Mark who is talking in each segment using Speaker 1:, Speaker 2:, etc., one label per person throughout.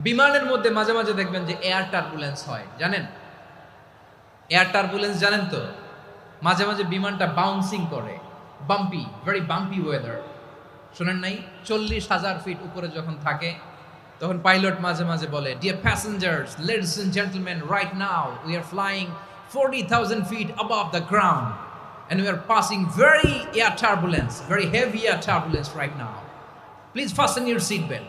Speaker 1: বিমানের মধ্যে মাঝে মাঝে দেখবেন যে এয়ার টার্বুলেন্স হয় জানেন এয়ার টার্বুলেন্স জানেন তো মাঝে মাঝে বিমানটা বাউন্সিং করে বাম্পি ভেরি বাম্পি ওয়েদার শোনেন নাই চল্লিশ হাজার ফিট উপরে যখন থাকে তখন পাইলট মাঝে মাঝে বলে dear passengers ladies and gentleman right now we are flying forty thousand feet above the ground and we are passing very air turbulence, very heavy air turbulence right now. Please fasten your seat belt.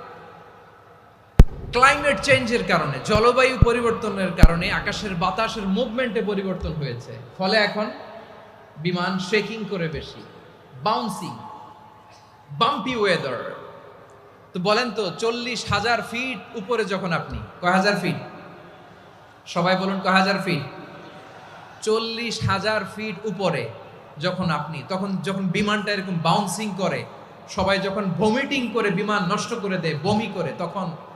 Speaker 1: Climate চেঞ্জের কারণে, জলবায়ু পরিবর্তনের কারণে আকাশের বাতাসের মুভমেন্টে পরিবর্তন হয়েছে। ফলে এখন বিমান শেকিং করে বেশি বাউন্সিং বাম্পি ওয়েদার তো বলেন তো, চল্লিশ হাজার ফিট উপরে যখন আপনি কয় হাজার ফিট সবাই বলুন কয় হাজার ফিট চল্লিশ হাজার ফিট উপরে যখন আপনি, তখন যখন বিমানটা এরকম বাউন্সিং করে, সবাই যখন ভমিটিং করে বিমান নষ্ট করে দেয়, বমি করে, তখন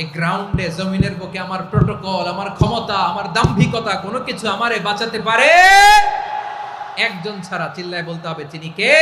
Speaker 1: এই গ্রাউন্ডে জমিনের বুকে আমার প্রোটোকল আমার ক্ষমতা, আমার দাম্ভিকতা, কোনো কিছু আমারে বাঁচাতে পারে? একজন ছাড়া চিল্লায় বলতে হবে, তিনি কে?